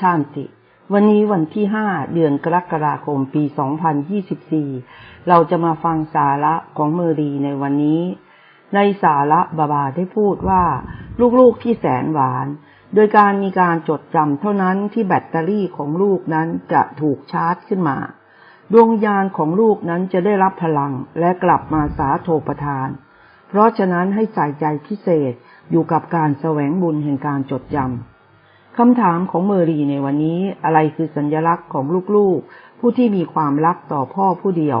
ชาติ วันนี้วันที่ห้าเดือนกรกฎาคมปี 2024 เราจะมาฟังสาระของเมอรีในวันนี้ ในสาระบาบาได้พูดว่า ลูกๆที่แสนหวาน โดยการมีการจดจำเท่านั้นที่แบตเตอรี่ของลูกนั้นจะถูกชาร์จขึ้นมาดวงญาณของลูกนั้นจะได้รับพลังและกลับมาสาโทประทาน เพราะฉะนั้นให้ใส่ใจพิเศษอยู่กับการแสวงบุญแห่งการจดจำ คำถามของเมอรีในวันนี้อะไรคือสัญลักษณ์ของลูกๆ ผู้ที่มีความรักต่อพ่อผู้เดียว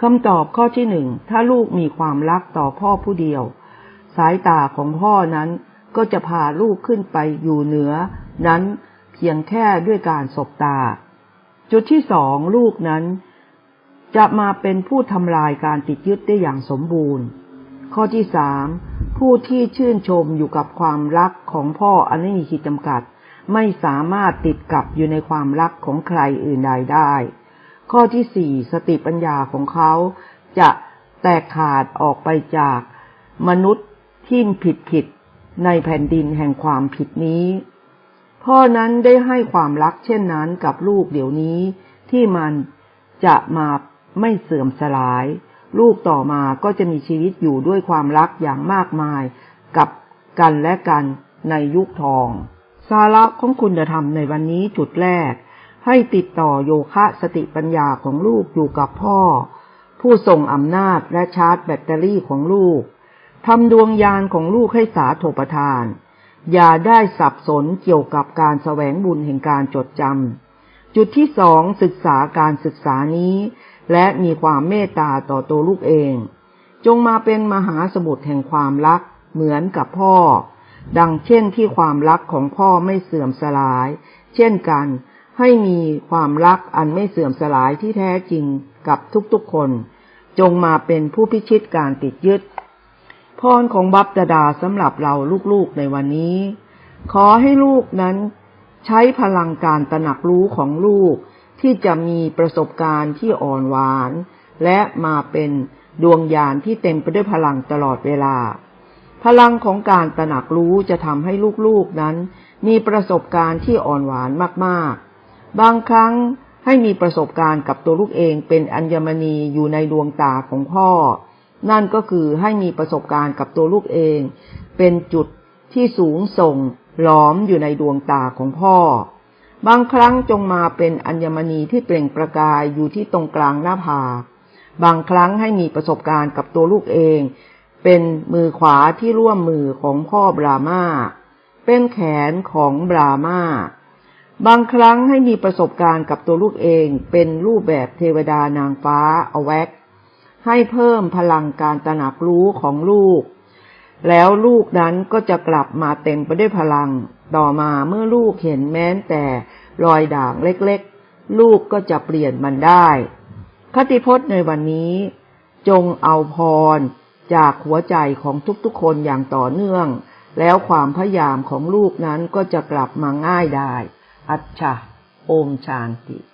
คำตอบข้อที่หนึ่งถ้าลูกมีความรักต่อพ่อผู้เดียว สายตาของพ่อนั้นก็จะพาลูกขึ้นไปอยู่เหนือ นั้นเพียงแค่ด้วยการสบตา จุดที่สองลูกนั้น จะมาเป็นผู้ทำลายการติดยึดได้อย่างสมบูรณ์ ข้อที่สาม ผู้ที่ชื่นชมอยู่กับความรักของพ่ออันไม่มีขีดจำกัด ไม่สามารถติดกับอยู่ในความรักของใครอื่นใดได้ ข้อที่สี่สติปัญญาของเขาจะแตกขาดออกไปจากมนุษย์ที่ผิดผิดในแผ่นดินแห่งความผิดนี้ พ่อนั้นได้ให้ความรักเช่นนั้นกับลูกเดี๋ยวนี้ที่มันจะมาไม่เสื่อมสลาย ลูกต่อมาก็จะมีชีวิตอยู่ด้วยความรักอย่างมากมาย กับกันและกันในยุคทอง สาระของคุณธรรมในวันนี้จุดแรก ให้ติดต่อโยคะสติปัญญาของลูกอยู่กับพ่อ ผู้ทรงอำนาจและชาร์จแบตเตอรี่ของลูกทำดวงยานของลูกให้สาโทประทาน อย่าได้สับสนเกี่ยวกับการแสวงบุญแห่งการจดจำ จุดที่สองศึกษาการศึกษานี้ และมีความเมตตาต่อตัวลูกเอง จงมาเป็นมหาสมุทรแห่งความรักเหมือนกับพ่อ ดังเช่นที่ความรักของพ่อไม่เสื่อมสลาย เช่นกันให้มีความรักอันไม่เสื่อมสลายที่แท้จริงกับทุกๆคน จงมาเป็นผู้พิชิตการติดยึด พรของบัพดาดาสำหรับเราลูกๆในวันนี้ ขอให้ลูกนั้น ใช้พลังการตระหนักรู้ของลูก ที่จะมีประสบการณ์ที่อ่อนหวาน และมาเป็นดวงญาณที่เต็มไปด้วยพลังตลอดเวลา พลังของการตระหนักรู้จะทำให้ลูกๆนั้น มีประสบการณ์ที่อ่อนหวานมากๆ บางครั้งให้มีประสบการณ์กับตัวลูกเองเป็นอัญมณีอยู่ในดวงตาของพ่อ นั่นก็คือให้มีประสบการณ์กับตัวลูกเอง เป็นจุดที่สูงส่ง หลอมอยู่ในดวงตาของพ่อ บางครั้งจงมาเป็นอัญมณีที่เปล่งประกายอยู่ที่ตรงกลางหน้าผากบางครั้งให้มีประสบการณ์กับตัวลูกเอง เป็นมือขวาที่ร่วมมือของพ่อบรามาเป็นแขนของบรามาบางครั้งให้มีประสบการณ์กับตัวลูกเอง เป็นรูปแบบเทวดานางฟ้าอาแวกให้เพิ่มพลังการตระหนักรู้ของลูก แล้วลูกนั้นก็จะกลับมาเต็มไปด้วยพลัง ต่อมาเมื่อลูกเห็นแม้แต่รอยด่างเล็กๆ ลูกก็จะเปลี่ยนมันได้ คติพจน์ในวันนี้ จงเอาพรจากหัวใจของทุกๆคนอย่างต่อเนื่อง แล้วความพยายามของลูกนั้นก็จะกลับมาง่ายได้ อัจฉาโอมชานติ